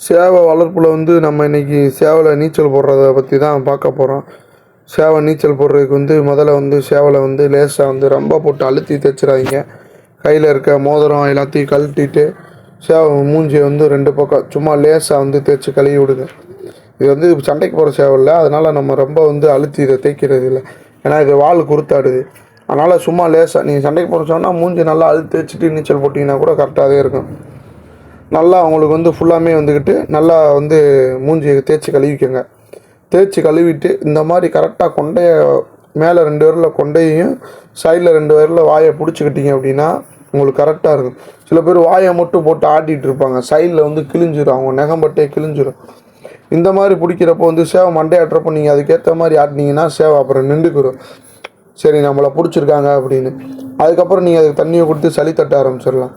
சேவை வளர்ப்பில் வந்து நம்ம இன்றைக்கி சேவலை நீச்சல் போடுறத பற்றி தான் பார்க்க போகிறோம் சேவை நீச்சல் போடுறதுக்கு வந்து முதல்ல வந்து சேவலை வந்து லேசாக வந்து ரொம்ப போட்டு அழுத்தி தைச்சிடாதீங்க கையில் இருக்க மோதிரம் எல்லாத்தையும் கழட்டிட்டு சேவை மூஞ்சியை வந்து ரெண்டு பக்கம் சும்மா லேசாக வந்து தேய்ச்சி கழுவி விடுங்க. இது வந்து சண்டைக்கு போகிற சேவை இல்லை. அதனால் நம்ம ரொம்ப வந்து அழுத்தி இதை தேய்க்கிறது இல்லை. ஏன்னா இது வால் குறுத்தாடுது அதனால் சும்மா லேசாக நீங்கள் சண்டைக்கு போகிற சொன்னால் மூஞ்சி நல்லா அழுத்தி தேய்ச்சிட்டு நீச்சல் போட்டிங்கன்னா கூட கரெக்டாகவே இருக்கும். நல்லா அவங்களுக்கு வந்து ஃபுல்லாமே வந்துக்கிட்டு நல்லா வந்து மூஞ்சியை தேய்ச்சி கழுவிக்கோங்க. தேய்ச்சி கழுவிட்டு இந்த மாதிரி கரெக்டாக கொண்டைய மேலே ரெண்டு பேரில் கொண்டையும் சைடில் ரெண்டு பேரில் வாயை பிடிச்சிக்கிட்டீங்க அப்படின்னா உங்களுக்கு கரெக்டாக இருக்கும். சில பேர் வாயை மட்டும் போட்டு ஆட்டிகிட்டு இருப்பாங்க. சைடில் வந்து கிழிஞ்சிரும். அவங்க நெகம்பட்டே கிழிஞ்சிரும். இந்த மாதிரி பிடிக்கிறப்போ வந்து சேவை மண்டையாட்டுறப்போ நீங்கள் அதுக்கேற்ற மாதிரி ஆட்டினீங்கன்னா சேவை அப்புறம் நின்றுக்கிறோம் சரி நம்மளை பிடிச்சிருக்காங்க அப்படின்னு. அதுக்கப்புறம் நீங்கள் அதுக்கு தண்ணியை கொடுத்து சளி தட்ட ஆரம்பிச்சிடலாம்.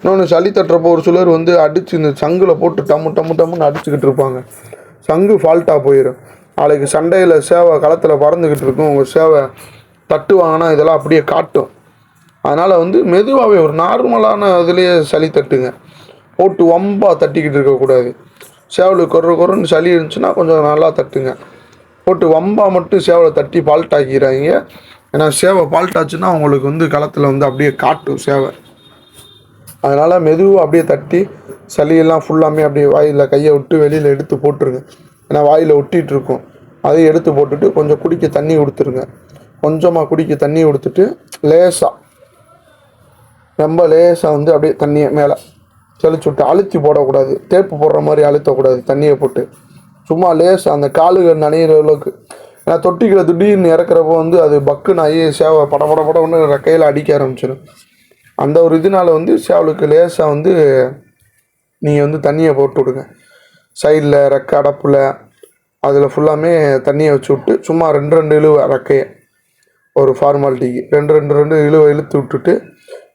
இன்னொன்று சளி தட்டுறப்போ ஒரு சிலர் வந்து அடித்து இந்த சங்கில் போட்டு டம்மு டம்மு டம்முன்னு அடிச்சுக்கிட்டு இருப்பாங்க. சங்கு ஃபால்ட்டாக போயிடும் நாளைக்கு சண்டையில் சேவை களத்தில் பறந்துக்கிட்டு இருக்கும். உங்கள் சேவை தட்டுவாங்கன்னா இதெல்லாம் அப்படியே காட்டும். அதனால் வந்து மெதுவாகவே ஒரு நார்மலான இதுலேயே சளி தட்டுங்க. போட்டு வம்பாக தட்டிக்கிட்டு இருக்கக்கூடாது. சேவலுக்கு கொர கொரன்னு சளி இருந்துச்சுன்னா கொஞ்சம் நல்லா தட்டுங்க. போட்டு வம்பா மட்டும் சேவலை தட்டி பால்ட் ஆக்கிடுறாங்க ஏன்னா சேவை பால்ட் ஆச்சுன்னா உங்களுக்கு வந்து களத்தில் வந்து அப்படியே காட்டும் சேவை. அதனால் மெதுவாக அப்படியே தட்டி சளியெல்லாம் ஃபுல்லாமே அப்படியே வாயில் கையை விட்டு வெளியில் எடுத்து போட்டுருங்க. ஏன்னா வாயில் ஒட்டிகிட்டு இருக்கும். அதையும் எடுத்து போட்டுட்டு கொஞ்சம் குடிக்க தண்ணி கொடுத்துருங்க. கொஞ்சமாக குடிக்க தண்ணி கொடுத்துட்டு லேசாக ரொம்ப லேசாக வந்து அப்படியே தண்ணியை மேலே தெளிச்சு விட்டு அழுத்தி போடக்கூடாது. தேப்பு போடுற மாதிரி அழுத்தக்கூடாது தண்ணியை போட்டு. சும்மா லேசாக அந்த காலுகள் நனையிற அளவுக்கு. ஏன்னா தொட்டிக்கிற திடீர்னு இறக்குறப்போ வந்து அது பக்குன்னு ஆகி சேவை பட பட படம்னு கையில் அடிக்க ஆரம்பிச்சிடும் அந்த ஒரு இதனால வந்து சேவலுக்கு லேசாக வந்து நீங்கள் வந்து தண்ணியை போட்டு விடுங்க. சைடில் ரெக்கை அடப்பில் அதில் ஃபுல்லாமே தண்ணியை வச்சு விட்டு சும்மா ரெண்டு ரெண்டு இழுவை ரெக்கையை ஒரு ஃபார்மாலிட்டிக்கு ரெண்டு ரெண்டு ரெண்டு இழுவை இழுத்து விட்டுட்டு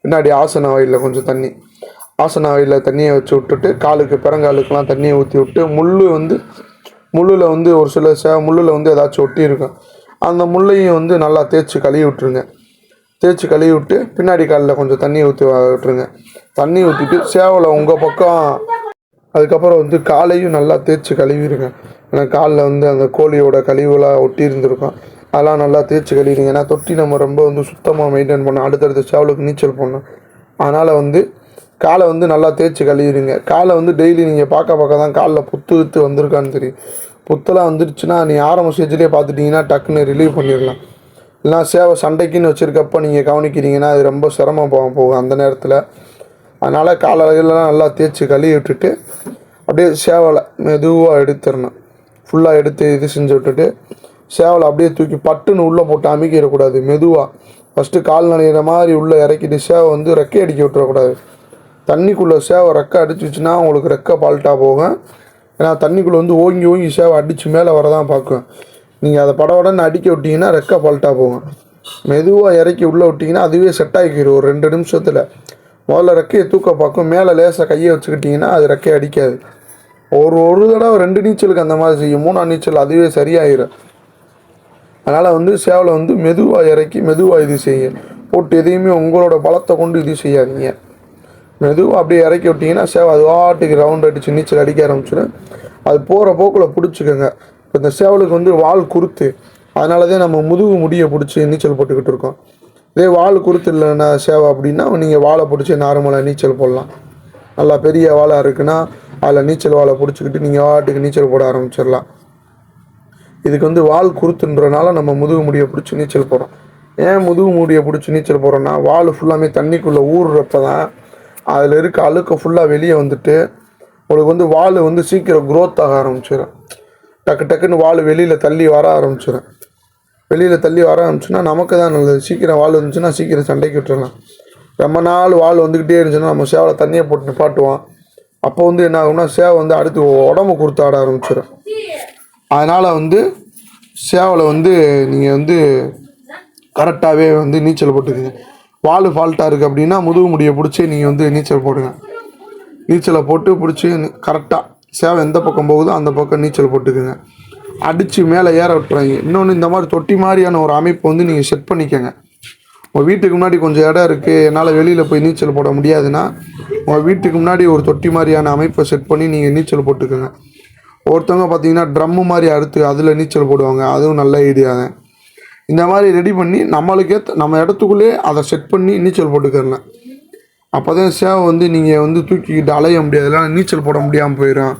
பின்னாடி ஆசன வாயில் கொஞ்சம் தண்ணி. ஆசன வாயில் தண்ணியை வச்சு விட்டுட்டு காலுக்கு பிறங்காலுக்கெலாம் தண்ணியை ஊற்றி விட்டு முள் வந்து முள்ளில் வந்து ஒரு சில சே முள்ளில் வந்து ஏதாச்சும் ஒட்டி இருக்கும். அந்த முள்ளையும் வந்து நல்லா தேய்ச்சி கழுவி விட்டுருங்க. தேய்ச்சி கழுவி விட்டு பின்னாடி காலில் கொஞ்சம் தண்ணி ஊற்றி விட்டுருங்க. தண்ணி ஊற்றிட்டு சேவலை உங்கள் பக்கம் அதுக்கப்புறம் வந்து காலையும் நல்லா தேய்ச்சி கழுவிடுங்க. ஏன்னா காலில் வந்து அந்த கோழியோட கழிவுலாம் ஒட்டி இருந்திருக்கும். அதெல்லாம் நல்லா தேய்ச்சி கழுவிடுங்க. ஏன்னா தொட்டி நம்ம ரொம்ப வந்து சுத்தமாக மெயின்டைன் பண்ணோம் அடுத்தடுத்த சேவலுக்கு நீச்சல் பண்ணணும் அதனால் வந்து காலை வந்து நல்லா தேய்ச்சி கழுவிடுங்க. காலை வந்து டெய்லி நீங்கள் பார்க்க பார்க்க தான் காலில் புத்து வித்து வந்திருக்கான்னு தெரியும். புத்தெல்லாம் வந்துருச்சுன்னா நீ ஆரம்ப ஸ்டேஜ்லேயே பார்த்துட்டிங்கன்னா டக்குன்னு ரிலீவ் பண்ணிடலாம். இல்லைனா சேவை சண்டைக்குன்னு வச்சுருக்கப்போ நீங்கள் கவனிக்கிறீங்கன்னா அது ரொம்ப சிரமம் போகும் போகும் அந்த நேரத்தில். அதனால் காலையிலலாம் நல்லா தேய்ச்சி கழுவி விட்டுட்டு அப்படியே சேவலை மெதுவாக எடுத்துடணும். ஃபுல்லாக எடுத்து இது செஞ்சு விட்டுட்டு சேவலை அப்படியே தூக்கி பட்டுன்னு உள்ளே போட்டு அமைக்கிடக்கூடாது மெதுவாக ஃபஸ்ட்டு கால் நனைகிற மாதிரி உள்ளே இறக்கிட்டு சேவை வந்து ரெக்கை அடிக்க விட்டுறக்கூடாது. தண்ணிக்குள்ளே சேவை ரெக்கை அடிச்சிச்சுன்னா உங்களுக்கு ரெக்கை பால்ட்டாக போகும். ஏன்னா தண்ணிக்குள்ளே வந்து ஓங்கி ஓங்கி சேவை அடித்து மேலே வரதான் பார்க்கும். நீங்கள் அதை படபடன்னு அடிக்க விட்டிங்கன்னா ரெக்க பால்ட்டாக போகும். மெதுவாக இறக்கி உள்ளே விட்டிங்கன்னா அதுவே செட் ஆகிக்கிடும் ஒரு ரெண்டு நிமிஷத்தில். முதல்ல ரெக்கையை தூக்க பார்க்கும். மேலே லேசாக கையை வச்சுக்கிட்டிங்கன்னா அது ரெக்கையை அடிக்காது. ஒரு ஒரு தடவை ரெண்டு நீச்சலுக்கு அந்த மாதிரி செய்யும். மூணாம் நீச்சல் அதுவே சரியாயிரும். அதனால் வந்து சேவலை வந்து மெதுவாக இறக்கி மெதுவாக இது செய்யும் போட்டு எதையுமே உங்களோட பலத்தை கொண்டு இது செய்யாதீங்க. மெதுவாக அப்படியே இறக்கி விட்டிங்கன்னா சேவை அது வாட்டுக்கு ரவுண்ட் அடித்து நீச்சல் அடிக்க ஆரம்பிச்சிடும். அது போகிற போக்கில் பிடிச்சிக்கோங்க. இப்போ இந்த சேவலுக்கு வந்து வால் குறுத்து அதனால தான் நம்ம முதுகு முடியை பிடிச்சி நீச்சல் போட்டுக்கிட்டு இருக்கோம். இதே வால் குறுத்து இல்லைன்னா சேவை அப்படின்னா நீங்கள் வாழை பிடிச்சி நார்மலாக நீச்சல் போடலாம். நல்லா பெரிய வாழை இருக்குன்னா அதில் நீச்சல் வாழை பிடிச்சிக்கிட்டு நீங்கள் வாட்டுக்கு நீச்சல் போட ஆரம்பிச்சிடலாம். இதுக்கு வந்து வால் குறுத்துன்றனால நம்ம முதுகு முடியை பிடிச்சி நீச்சல் போடுறோம். ஏன் முதுகு முடியை பிடிச்சி நீச்சல் போகிறோன்னா வால் ஃபுல்லாமே தண்ணிக்குள்ளே ஊறுறப்ப தான் அதில் இருக்க அழுக்கு ஃபுல்லாக வெளியே வந்துட்டு உங்களுக்கு வந்து வால் வந்து சீக்கிரம் க்ரோத் ஆக ஆரம்பிச்சிடும் டக்கு டக்குன்னு வால் வெளியில் தள்ளி வர ஆரம்பிச்சிடும் வெளியில் தள்ளி வர ஆரம்பிச்சுன்னா நமக்கு தான் நல்லது. சீக்கிரம் வால் இருந்துச்சுன்னா சீக்கிரம் சண்டைக்கு விட்டுறலாம். ரொம்ப நாள் வால் வந்துக்கிட்டே இருந்துச்சுன்னா நம்ம சேவலை தண்ணியை போட்டு நிப்பாட்டுவோம். அப்போ வந்து என்ன ஆகும்னா சேவை வந்து அடுத்து உடம்பு கொடுத்து ஆட ஆரம்பிச்சிடும் அதனால் வந்து சேவலை வந்து நீங்கள் வந்து கரெக்டாகவே வந்து நீச்சல் போட்டுக்குங்க. வால் ஃபால்ட்டாக இருக்குது அப்படின்னா முதுகு முடியை பிடிச்சி நீங்கள் வந்து நீச்சல் போடுங்க. நீச்சலை போட்டு பிடிச்சி கரெக்டாக சேவை எந்த பக்கம் போகுதோ அந்த பக்கம் நீச்சல் போட்டுக்குங்க. அடித்து மேலே ஏற விட்டுறாங்க இன்னொன்று இந்த மாதிரி தொட்டி மாதிரியான ஒரு அமைப்பு வந்து நீங்கள் செட் பண்ணிக்கோங்க. உங்கள் வீட்டுக்கு முன்னாடி கொஞ்சம் இடம் இருக்குது என்னால் வெளியில் போய் நீச்சல் போட முடியாதுன்னா உங்கள் வீட்டுக்கு முன்னாடி ஒரு தொட்டி மாதிரியான அமைப்பை செட் பண்ணி நீங்கள் நீச்சல் போட்டுக்கோங்க. ஒருத்தவங்க பார்த்தீங்கன்னா ட்ரம்மு மாதிரி அறுத்து அதில் நீச்சல் போடுவாங்க. அதுவும் நல்ல ஐடியா தான். இந்த மாதிரி ரெடி பண்ணி நம்மளுக்கே நம்ம இடத்துக்குள்ளே அதை செட் பண்ணி நீச்சல் போட்டுக்கிறலாம். அப்போ தான் சேவை வந்து நீங்கள் வந்து தூக்கிக்கிட்டு அலைய முடியாது. இல்லைனா நீச்சல் போட முடியாமல் போயிடும்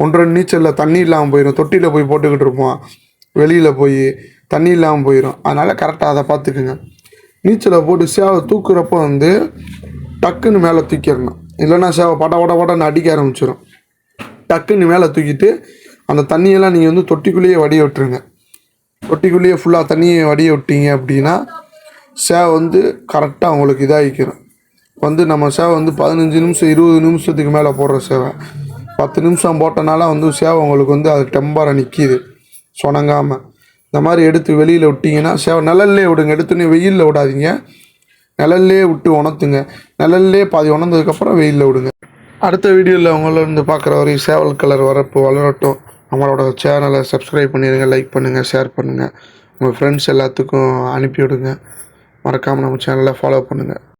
ஒன்றரை நீச்சலில் தண்ணி இல்லாமல் போயிடும் தொட்டியில் போய் போட்டுக்கிட்டு இருப்போம். வெளியில் போய் தண்ணி இல்லாமல் போயிடும் அதனால் கரெக்டாக அதை பார்த்துக்குங்க. நீச்சலை போட்டு சேவை தூக்குறப்போ வந்து டக்குன்னு மேலே தூக்கிடணும். இல்லைன்னா சேவை பட பட படன்னு அடிக்க ஆரம்பிச்சிடும் டக்குன்னு மேலே தூக்கிட்டு அந்த தண்ணியெல்லாம் நீங்கள் வந்து தொட்டிக்குள்ளேயே வடிய விட்டுருங்க. தொட்டிக்குள்ளேயே ஃபுல்லாக தண்ணியை வடிய விட்டீங்க அப்படின்னா சேவை வந்து கரெக்டாக உங்களுக்கு இதாகிக்கிறோம் வந்து நம்ம சேவை வந்து பதினஞ்சு நிமிஷம் இருபது நிமிஷத்துக்கு மேலே போடுற சேவை. பத்து நிமிஷம் போட்டனால வந்து சேவை உங்களுக்கு வந்து அது டெம்பரை நிற்கிது சொனங்காமல் இந்த மாதிரி எடுத்து வெளியில் விட்டிங்கன்னா சேவை நிழல்லே விடுங்க. எடுத்துன்னு வெயிலில் விடாதீங்க. நிழல்லே விட்டு உணர்த்துங்க. நிழல்லே பாதி உணர்ந்ததுக்கப்புறம் வெயிலில் விடுங்க. அடுத்த வீடியோவில் உங்களிருந்து பார்க்குற வரையும் சேவல் கலர் வரப்பு வளரட்டும். நம்மளோட சேனலை சப்ஸ்கிரைப் பண்ணிடுங்க லைக் பண்ணுங்கள் ஷேர் பண்ணுங்கள் உங்கள் ஃப்ரெண்ட்ஸ் எல்லாத்துக்கும் அனுப்பி விடுங்க மறக்காமல் நம்ம சேனலை ஃபாலோ பண்ணுங்கள்